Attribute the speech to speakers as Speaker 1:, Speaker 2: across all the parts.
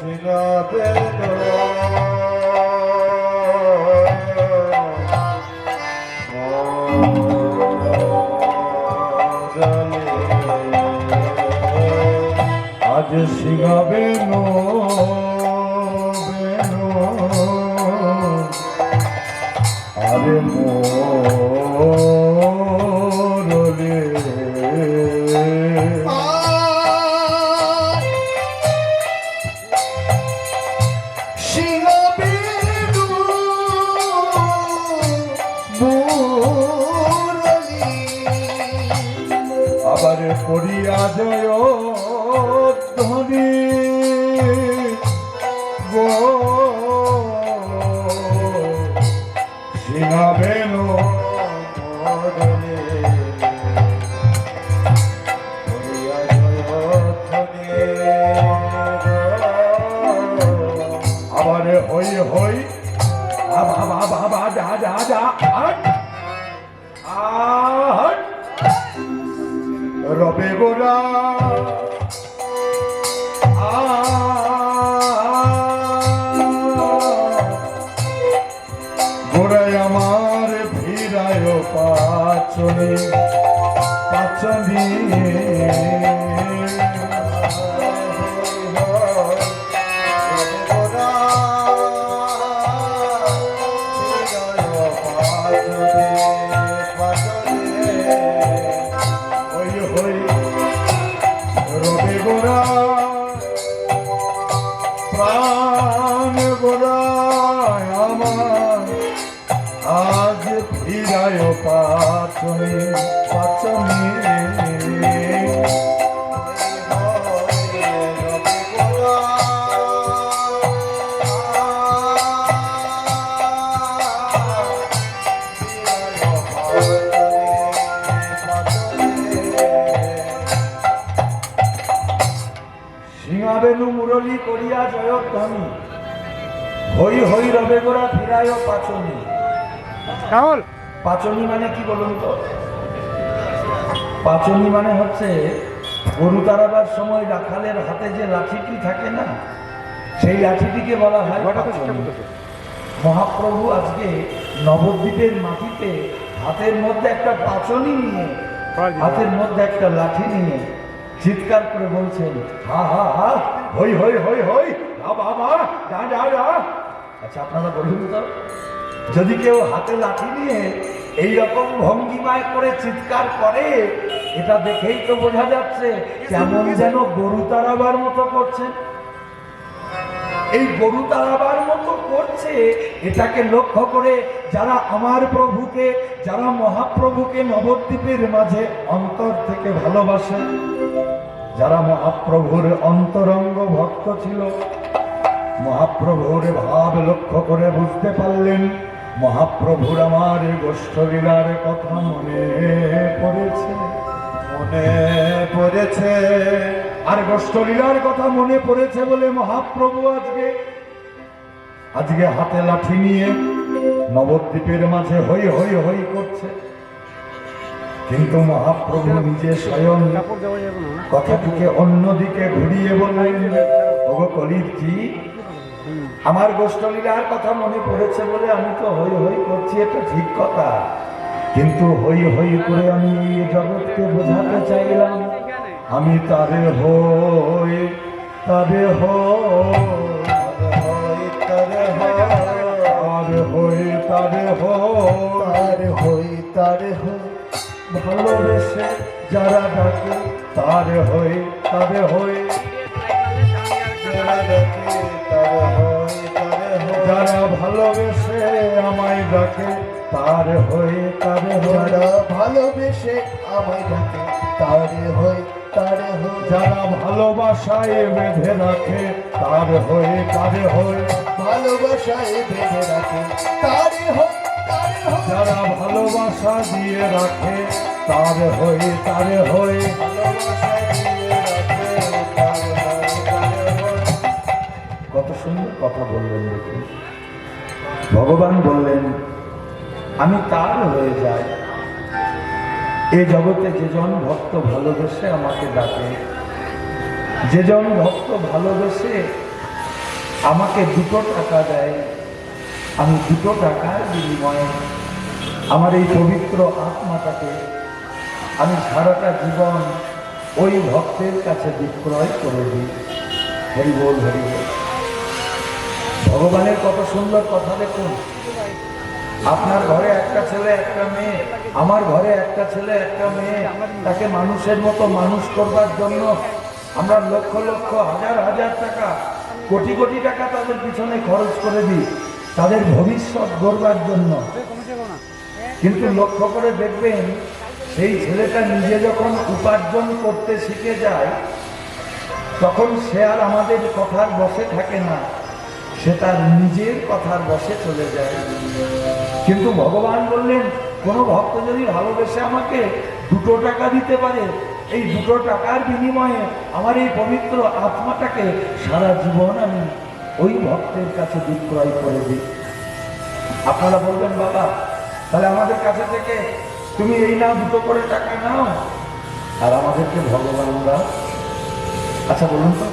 Speaker 1: আজ শিগাবে নো করিয়া জয় ধ্বনি গোরা গোড়ায় আমার ভিড়ায় পাচনে পাচনি। গোড়ায় আমার। আজ ফিরায় পাচনি পাচনি। সিংহাবেনু মুরলী করিয়া জয়ধ্বনি। হই হই রবে গোরা ফিরায় পাচনি।
Speaker 2: রাহুল
Speaker 1: পাচনি মানে কি বলুন তো? পাচনি মানে হচ্ছে গরু তাড়াবার সময় রাখালের হাতে যে লাঠিটি থাকে না সেই লাঠিটিকে বলা হয় পাচনি। মহাপ্রভু আজকে নবদ্বীপের মাটিতে হাতের মধ্যে একটা পাচনি নিয়ে হাতের মধ্যে একটা লাঠি নিয়ে চিৎকার করে বলছেন হা হা হা হই হই হই হই হা বাবা যা যা যা আচ্ছা আপনারা বলুন তো। যদি কেউ হাতে লাঠি নিয়ে এই রকম ভঙ্গিমায় করে চিৎকার করে, এটা দেখেই তো বোঝা যাচ্ছে কেমন যেন গরু তারাবার মতো করছে। এই গরু তাড়াবার মতো করছে, এটাকে লক্ষ্য করে যারা আমার প্রভুকে, যারা মহাপ্রভুকে নবদ্বীপের মাঝে অন্তর থেকে ভালোবাসে যারা মহাপ্রভুর অন্তরঙ্গ ভক্ত ছিল মহাপ্রভুর ভাব লক্ষ্য করে বুঝতে পারলেন মহাপ্রভুর আমার গোষ্ঠলীলার কথা মনে পড়েছে।
Speaker 3: মনে পড়েছে।
Speaker 1: আর গোষ্ঠলীলার কথা মনে পড়েছে বলে মহাপ্রভু আজকে আজকে হাতে লাঠি নিয়ে নবদ্বীপের মাঝে হই হই হই করছে। কিন্তু মহাপ্রভু নিজে স্বয়ং কথাটিকে অন্যদিকে ঘুরিয়ে বললেন ওগো কলিতজি আমার গোষ্ঠলীলার কথা মনে পড়েছে বলে আমি তো হই হই করছি এটা ঠিক কথা। কিন্তু হই হই করে আমি এই জগৎকে বোঝাতে চাইলাম। আমি তারে হই তারে হই
Speaker 3: তারে
Speaker 1: আর হই তারে হই।
Speaker 3: হই তারে হই।
Speaker 1: ভালোবেসে যারা ডাকে তার হই তারে হই।
Speaker 3: যারা ডাকে
Speaker 1: যারা ভালোবেসে আমায় ডাকে তার হয়ে তারে
Speaker 3: যারা ভালোবেসে আমায় ডাকে তারে হই তারে
Speaker 1: যারা ভালোবাসায় বেঁধে রাখে তার হয়ে তারে হই
Speaker 3: ভালোবাসায় বেঁধে রাখে তারে হই
Speaker 1: যারা ভালোবাসা দিয়ে রাখে তার হয়ে তারে হই
Speaker 3: ভালোবাসায়
Speaker 1: কথা বললেন দেখুন ভগবান বললেন, আমি তার হয়ে যাই। এ জগতে যেজন ভক্ত ভালোবেসে আমাকে ডাকে যেজন ভক্ত ভালোবেসে আমাকে দুটো টাকা দেয়, আমি দুটো টাকার বিনিময়ে আমার এই পবিত্র আত্মাটাকে আমি সারাটা জীবন ওই ভক্তের কাছে বিক্রয় করে দিই। হরি বল হরি বল। ভগবানের কত সুন্দর কথা দেখুন। আপনার ঘরে একটা ছেলে, একটা মেয়ে, আমার ঘরে একটা ছেলে, একটা মেয়ে, তাকে মানুষের মতো মানুষ করবার জন্য আমরা লক্ষ লক্ষ, হাজার হাজার টাকা, কোটি কোটি টাকা তাদের পিছনে খরচ করে দিই। তাদের ভবিষ্যৎ গড়বার জন্য। কিন্তু লক্ষ্য করে দেখবেন, সেই ছেলেটা নিজে যখন উপার্জন করতে শিখে যায়, তখন সে আর আমাদের কথার বসে থাকে না। সে তার নিজের কথার বসে চলে যায়। কিন্তু ভগবান বললেন, কোনো ভক্ত যদি ভালোবেসে আমাকে দুটো টাকা দিতে পারে, এই দুটো টাকার বিনিময়ে আমার এই পবিত্র আত্মাটাকে সারা জীবন আমি ওই ভক্তের কাছে বিক্রয় করে দিই। আপনারা বলবেন, বাবা, তাহলে আমাদের কাছে থেকে তুমি এই নাও, দুটো করে টাকা নাও। আর আমাদেরকে ভগবান দাও আচ্ছা বলুন তো,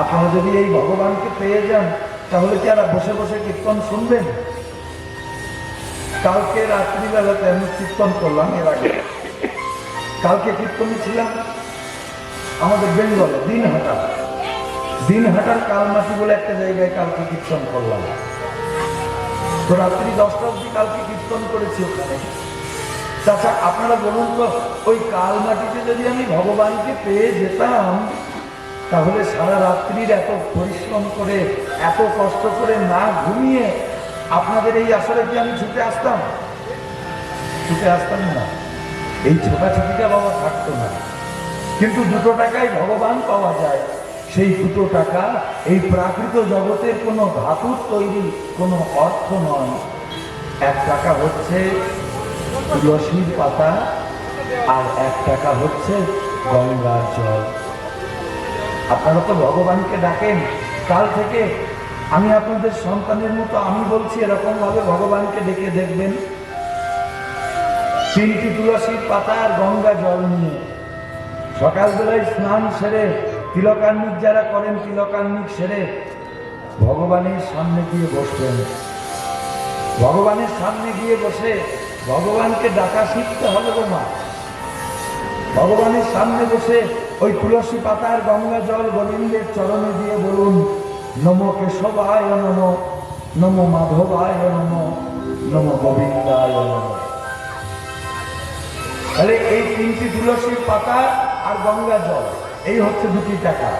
Speaker 1: আপনারা যদি এই ভগবানকে পেয়ে যান তাহলে কি আর বসে বসে কীর্তন শুনবেন? কালকে রাত্রিবেলাতে আমি কীর্তন করলাম এর আগে। কালকে কীর্তনে ছিলাম আমাদের বেঙ্গল দিন বেঙ্গলে দিনহাটা। দিনহাটার কালমাটি বলে একটা জায়গায় কালকে কীর্তন করলাম। তো রাত্রি দশটা অবধি কালকে কীর্তন করেছি ওখানে। চাচা, আপনারা বলুন তো, ওই কালমাটিতে যদি আমি ভগবানকে পেয়ে যেতাম, তাহলে সারা রাত্রির এত পরিশ্রম করে এত কষ্ট করে না ঘুমিয়ে আপনাদের এই আসরে কি আমি ছুটে আসতাম? ছুটে আসতাম না। এই ছোটাছুটিটা বাবা থাকতো না। কিন্তু দুটো টাকায় ভগবান পাওয়া যায়। সেই দুটো টাকা এই প্রাকৃত জগতের কোনো ধাতুর তৈরি কোনো অর্থ নয়। এক টাকা হচ্ছে তুলসীর পাতা আর এক টাকা হচ্ছে গঙ্গার জল। আপনারা তো ভগবানকে ডাকেন। কাল থেকে আমি আপনাদের সন্তানের মতো, আমি বলছি এরকম ভাবে ভগবানকে ডেকে দেখবেন। তিনটি তুলসীর পাতা আর গঙ্গা জল নিয়ে। সকালবেলায় স্নান সেরে তিলকান্নিক যারা করেন, তিলকান্নিক সেরে ভগবানের সামনে গিয়ে বসবেন। ভগবানের সামনে গিয়ে বসে ভগবানকে ডাকা শিখতে হবে মা। ভগবানের সামনে বসে ওই তুলসী পাতার গঙ্গা জল গোবিন্দের চরণে দিয়ে বলুন নম কেশবায় নম নম মাধবায় নম নম গোবিন্দায় নম। তাহলে এই তিনটি তুলসীর পাতা আর গঙ্গা জল, এই হচ্ছে দুটি টাকা।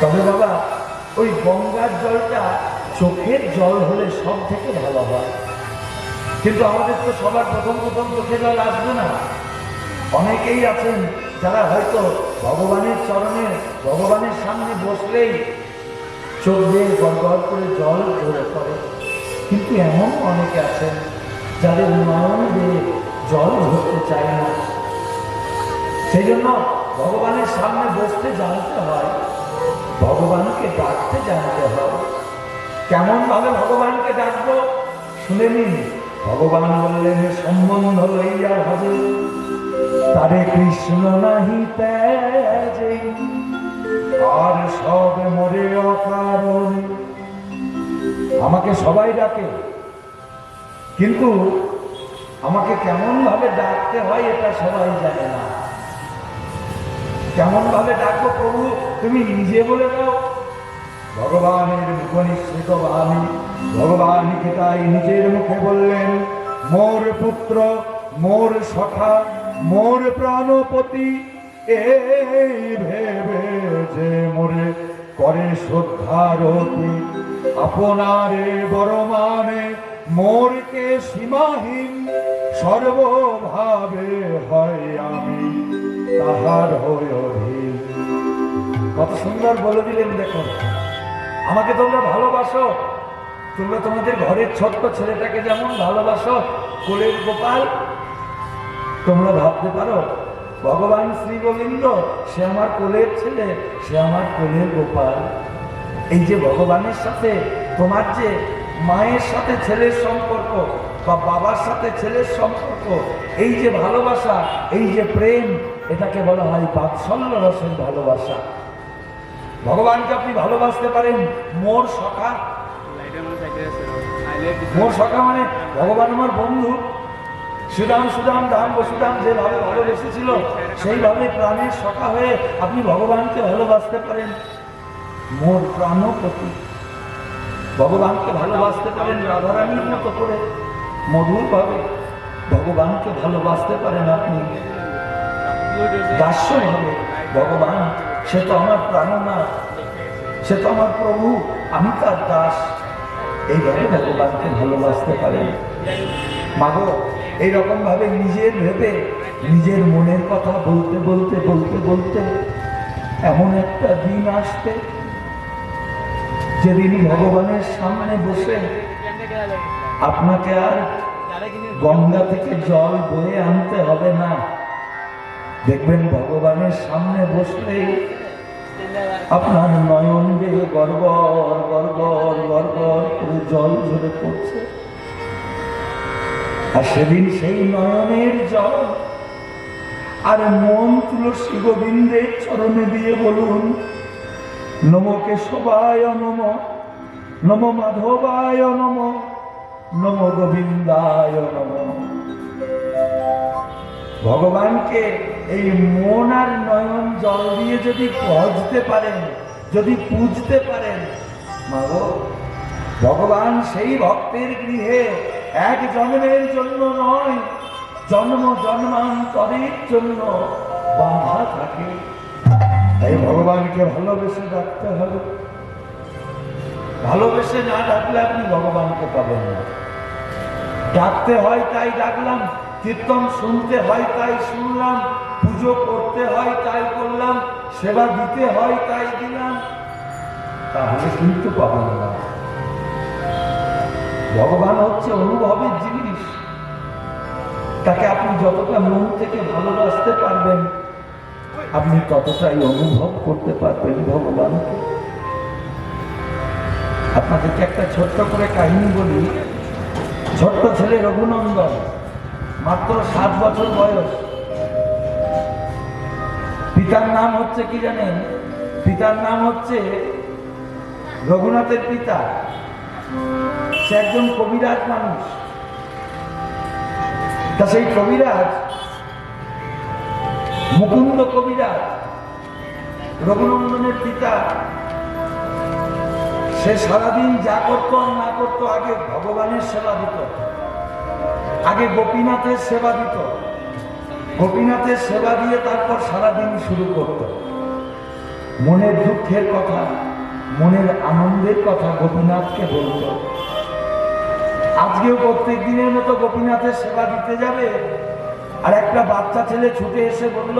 Speaker 1: তবে বাবা, ওই গঙ্গার জলটা চোখের জল হলে সব থেকে ভালো হয়। কিন্তু আমাদের তো সবার প্রথম প্রথম চোখে জল আসবে না। অনেকেই আছেন যারা হয়তো ভগবানের চরণে, ভগবানের সামনে বসলেই চোখ দিয়ে গড় করে জল ঝরে পড়ে। কিন্তু এমন অনেকে আছেন যাদের নয়ন দিয়ে জল ধরতে চায় না। সেই জন্য ভগবানের সামনে বসতে জানতে হয়, ভগবানকে ডাকতে জানতে হয়। কেমন ভাবে ভগবানকে ডাকবো? শুনে নিন। ভগবান বললেন, সম্বন্ধ লইয়া ভাবে। তারে কৃষ্ণ নাহি তেজে আর আমাকে সবাই ডাকে, কিন্তু আমাকে কেমন ভাবে ডাকতে হয় এটা সবাই জানে না। কেমন ভাবে ডাকো প্রভু, তুমি নিজে বলে দাও। ভগবানের মুখনিশ্চিত বাণী ভগবানকে তাই নিজের মুখে বললেন, মোর পুত্র, মোর সখা, মোর প্রাণপতি এই ভেবে যে মোরে করে শ্রদ্ধারতি, আপনারে বড়মানে মোরকে সীমাহীন সর্বভাবে হয় আমি, তাহার হয়ে কত সুন্দর বলে দিলেন দেখুন। আমাকে তোমরা ভালোবাসো। তোমরা তোমাদের ঘরের ছোট্ট ছেলেটাকে যেমন ভালোবাসো, কোলের গোপাল, তোমরা ভাবতে পারো ভগবান শ্রী গোবিন্দ সে আমার কোলের ছেলে সে আমার কোলের গোপাল। এই যে ভগবানের সাথে তোমার যে মায়ের সাথে ছেলের সম্পর্ক বা বাবার সাথে ছেলের সম্পর্ক এই যে ভালোবাসা এই যে প্রেম এটাকে বলা হয় বাৎসল্য রসের ভালোবাসা। ভগবানকে আপনি ভালোবাসতে পারেন মোর সখা মোর সখা মানে ভগবান আমার বন্ধু। সুদাম সুদাম, দাম বসুদাম যেভাবে ভালোবেসেছিল সেইভাবে প্রাণের সখা হয়ে আপনি ভগবানকে ভালোবাসতে পারেন। মোর প্রাণপতি ভগবানকে ভালোবাসতে পারেন রাধারানীর মতো করে, মধুরভাবে ভগবানকে ভালোবাসতে পারেন আপনি। দাস্যভাবে ভগবান, সে তো আমার প্রাণনাথ সে তো আমার প্রভু, আমি তার দাস। এইভাবে ভগবানকে ভালোবাসতে পারেন। মাগো এইরকম ভাবে নিজের ভেবে, নিজের মনের কথা বলতে বলতে বলতে বলতে এমন একটা দিন আসবে যেদিন ভগবানের সামনে বসে আপনাকে আর গঙ্গা থেকে জল বয়ে আনতে হবে না। দেখবেন ভগবানের সামনে বসলেই আপনার নয়ন বেয়ে গড়গড় গড়গড় গড়গড় করে জল ঝরে পড়ছে। আর সেদিন সেই নয়নের জল আর মন তুলসী গোবিন্দের চরণে দিয়ে বলুন, নমকে সবায় নম নম মাধবায় নম নম গোবিন্দায় নম। ভগবানকে এই মন আর নয়ন জল দিয়ে যদি পজতে পারেন, যদি পুজতে পারেন, মাগো, ভগবান সেই ভক্তের গৃহে এক জন্মের জন্য নয়, জন্ম জন্মান্তরের জন্য বাধা থাকে। তাই ভগবানকে ভালোবেসে ডাকতে হবে। ভালোবেসে না ডাকলে আপনি ভগবানকে পাবেন না। ডাকতে হয় তাই ডাকলাম, কীর্তন শুনতে হয় তাই শুনলাম, পুজো করতে হয় তাই করলাম, সেবা দিতে হয় তাই দিলাম। তাহলে কিন্তু পাবেন না। ভগবান হচ্ছে অনুভবের জিনিস। তাকে আপনি যতটা মন থেকে ভালোবাসতে পারবেন, আপনি ততটাই অনুভব করতে পারবেন ভগবানকে। আপনাদেরকে একটা ছোট্ট করে কাহিনী বলি। ছোট্ট ছেলে রঘুনন্দন, মাত্র সাত বছর বয়স। পিতার নাম হচ্ছে কি জানেন? পিতার নাম হচ্ছে রঘুনাথের পিতা। সে একজন কবিরাজ মানুষ। তা সেই কবিরাজ, মুকুন্দ কবিরাজ, রঘুনন্দনের পিতা, সে সারাদিন যা করতো আর না করতো আগে ভগবানের সেবা দিত। আগে গোপীনাথের সেবা দিত। গোপীনাথের সেবা দিয়ে তারপর সারাদিন শুরু করত। মনের দুঃখের কথা, মনের আনন্দের কথা গোপীনাথকে বলত। আজকেও প্রত্যেক দিনের মতো গোপীনাথের সেবা দিতে যাবে। আর একটা বাচ্চা ছেলে ছুটে এসে বলল,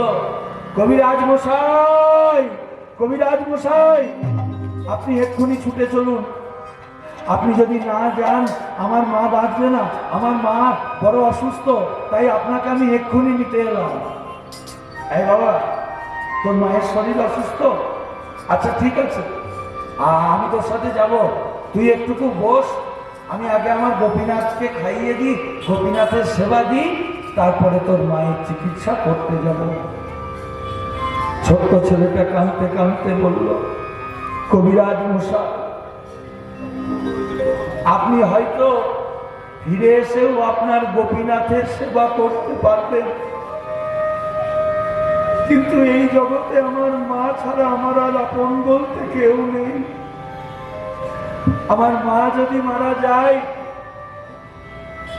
Speaker 1: কবিরাজ মশাই কবিরাজ মশাই, আপনি এক্ষুনি ছুটে চলুন। আপনি যদি না যান, আমার মা বাঁচবে না। আমার মা বড় অসুস্থ, তাই আপনাকে আমি এক্ষুনি নিতে এলাম। এই বাবা, তোর মায়ের শরীর অসুস্থ? আচ্ছা ঠিক আছে। আমি তোর সাথে যাব। তুই একটুকু বস আমি আগে আমার গোপীনাথকে খাইয়ে দিই, গোপীনাথের সেবা দিই, তারপরে তোর মায়ের চিকিৎসা করতে যাব। ছোট্ট ছেলেটা কাঁদতে কাঁদতে বলল, কবিরাজ মশা আপনি হয়তো ফিরে এসেও আপনার গোপীনাথের সেবা করতে পারবেন। কিন্তু এই জগতে আমার মা ছাড়া আমার আর আপন বলতে কেউ নেই। আমার মা যদি মারা যায়,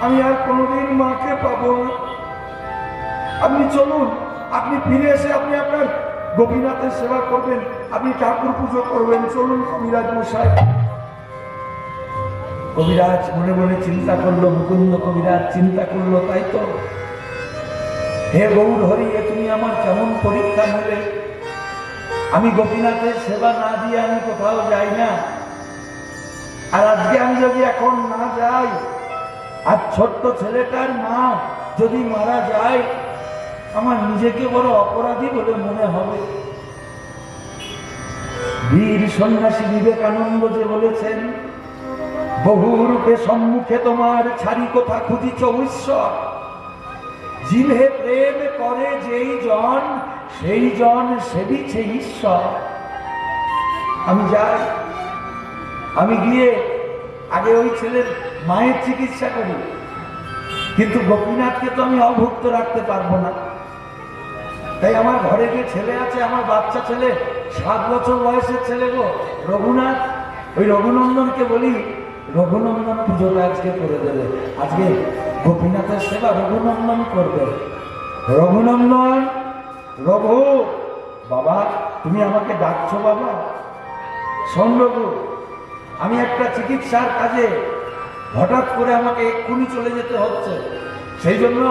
Speaker 1: আমি আর কোনোদিন মাকে পাবো না। আপনি চলুন, আপনি ফিরে এসে আপনি আপনার গোপীনাথের সেবা করবেন, আপনি ঠাকুর পুজো করবেন। চলুন কবিরাজ মশাই। কবিরাজ মনে মনে চিন্তা করল, মুকুন্দ কবিরাজ চিন্তা করল, তাই তো। হে গৌর হরি এ তুমি আমার কেমন পরীক্ষা নেবে আমি গোপীনাথের সেবা না দিয়ে আমি কোথাও যাই না। আর আজকে আমি যদি এখন না যাই, আর ছোট্ট ছেলেটার মা যদি মারা যায়, আমার নিজেকে বড় অপরাধী বলে মনে হবে। বীর সন্ন্যাসী বিবেকানন্দ যে বলেছেন, বহুরূপে সম্মুখে তোমার ছাড়ি কোথা খুঁজিছ ঈশ্বর জিভে প্রেম করে যেই জন, সেই জন সেবিছে ঈশ্বর। আমি যাই। আমি গিয়ে আগে ওই ছেলের মায়ের চিকিৎসা করি। কিন্তু গোপীনাথকে তো আমি অভুক্ত রাখতে পারব না। তাই আমার ঘরে যে ছেলে আছে, আমার বাচ্চা ছেলে, সাত বছর বয়সের ছেলে গো, রঘুনাথ, ওই রঘুনন্দনকে বলি, রঘুনন্দন পুজোটা আজকে করে দেবে। আজকে গোপীনাথের সেবা রঘুনন্দন করবে। রঘুনন্দন, রঘু, বাবা, তুমি আমাকে ডাকছো বাবা। শোন আমি একটা চিকিৎসার কাজে হঠাৎ করে আমাকে এক্ষুনি চলে যেতে হচ্ছে। সেই জন্য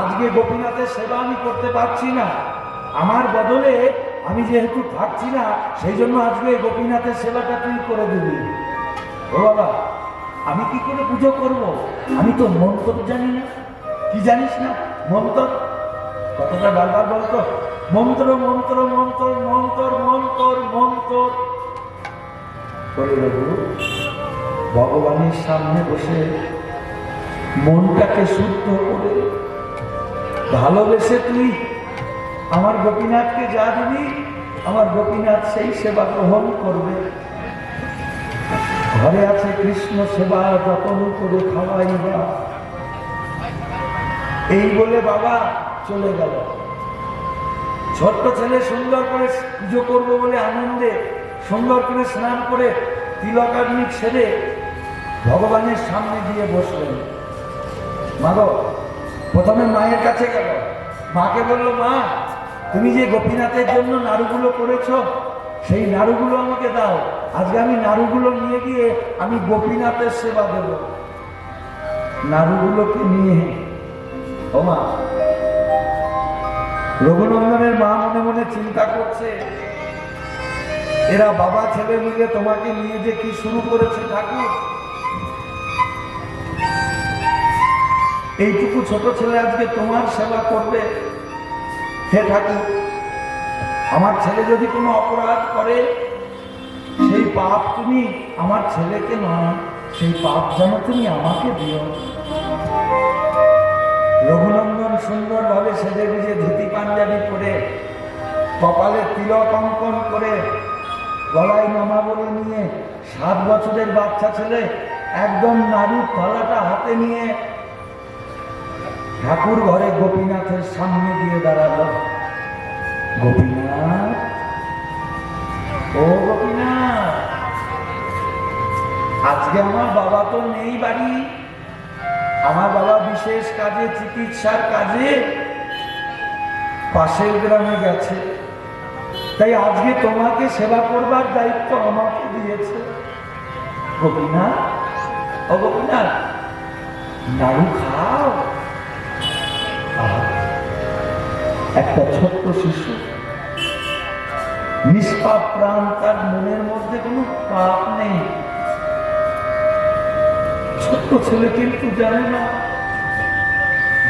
Speaker 1: আজকে গোপীনাথের সেবা আমি করতে পারছি না। আমার বদলে আমি যেহেতু থাকছি না, সেই জন্য আজকে গোপীনাথের সেবাটা তুই করে দিবি। ও বাবা, আমি কি করে পুজো করব? আমি তো মন্ত্র জানি না। কি জানিস না মন্ত্র কথাটা বারবার বলতো। মন্ত্র মন্ত্র মন্ত্র মন্ত্র মন্ত্র মন্ত্র ভগবানের সামনে বসে মনটাকে শুদ্ধ করে ভালোবেসে তুই আমার গোপীনাথকে যা দিবি, আমার গোপীনাথ সেই সেবা গ্রহণ করবে। ঘরে আছে কৃষ্ণ সেবা যতন করে খাওয়াইবা এই বলে বাবা চলে গেল। ছোট্ট ছেলে সুন্দর করে পুজো করব বলে আনন্দে সুন্দর করে স্নান করে তিলকাগ্নি ছেড়ে ভগবানের সামনে দিয়ে বসলেন। মা গো প্রথমে মায়ের কাছে গেল। মাকে বলল, মা, তুমি যে গোপীনাথের জন্য নাড়ুগুলো করেছ, সেই নাড়ুগুলো আমাকে দাও। আজকে আমি নাড়ুগুলো নিয়ে গিয়ে আমি গোপীনাথের সেবা দেব। নাড়ুগুলোকে নিয়ে ও মা, রঘুনন্দনের মা মনে মনে চিন্তা করছে। এরা বাবা, ছেলে মিলে তোমাকে নিয়ে যে কি শুরু করেছে ঠাকুর? এইটুকু ছোট ছেলে আজকে তোমার সেবা করবে। হে ঠাকুর, আমার ছেলে যদি কোনো অপরাধ করে, সেই পাপ তুমি আমার ছেলেকে নয় সেই পাপ যেন তুমি আমাকে দিও। রঘুনন্দন সুন্দরভাবে সেজে গুজে ধুতি পাঞ্জাবি পরে কপালে তিলক অঙ্কন করে গলায় নামা বলে নিয়ে সাত বছরের বাচ্চা ছেলে একদম নাড়ুর থালাটা হাতে নিয়ে ঠাকুর ঘরে গোপীনাথের সামনে গিয়ে দাঁড়াল। গোপীনাথ? ও গোপীনাথ! আজকে আমার বাবা তো নেই বাড়ি। আমার বাবা বিশেষ কাজে, চিকিৎসার কাজে পাশের গ্রামে গেছে। তাই আজকে তোমাকে সেবা করবার দায়িত্ব আমাকে দিয়েছে। খাও। একটা ছোট্ট শিশু। নিষ্পাপ প্রাণ তার মনের মধ্যে কোনো পাপ নেই। ছোট্ট ছেলে কিন্তু জানে না।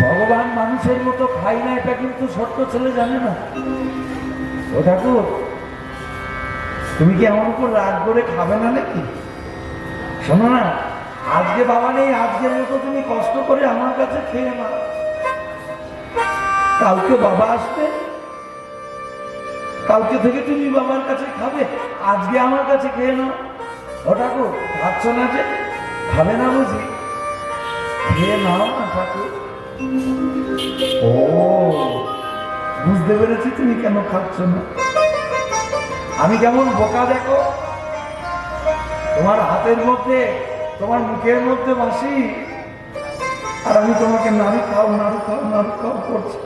Speaker 1: ভগবান মানুষের মতো খাই না, এটা কিন্তু ছোট্ট ছেলে জানে না। ও ঠাকুর, তুমি কি আমার উপর রাগ করে খাবে না নাকি? শোনো না, আজকে বাবা নেই, আজকের মতো তুমি কষ্ট করে আমার কাছে খেয়ে না কালকে বাবা আসবে, কালকে থেকে তুমি বাবার কাছে খাবে, আজকে আমার কাছে খেয়ে নাও। ও ঠাকুর খাচ্ছ না যে খাবে না বুঝি? খেয়ে নাও না ঠাকুর। ও বুঝতে পেরেছি তুমি কেন খাচ্ছ না। আমি কেমন বোকা দেখো? তোমার হাতের মধ্যে, তোমার মুখের মধ্যে বাসি আর আমি তোমাকে নাড়ু খাও নাড়ু খাও নাড়ু খাও করছি।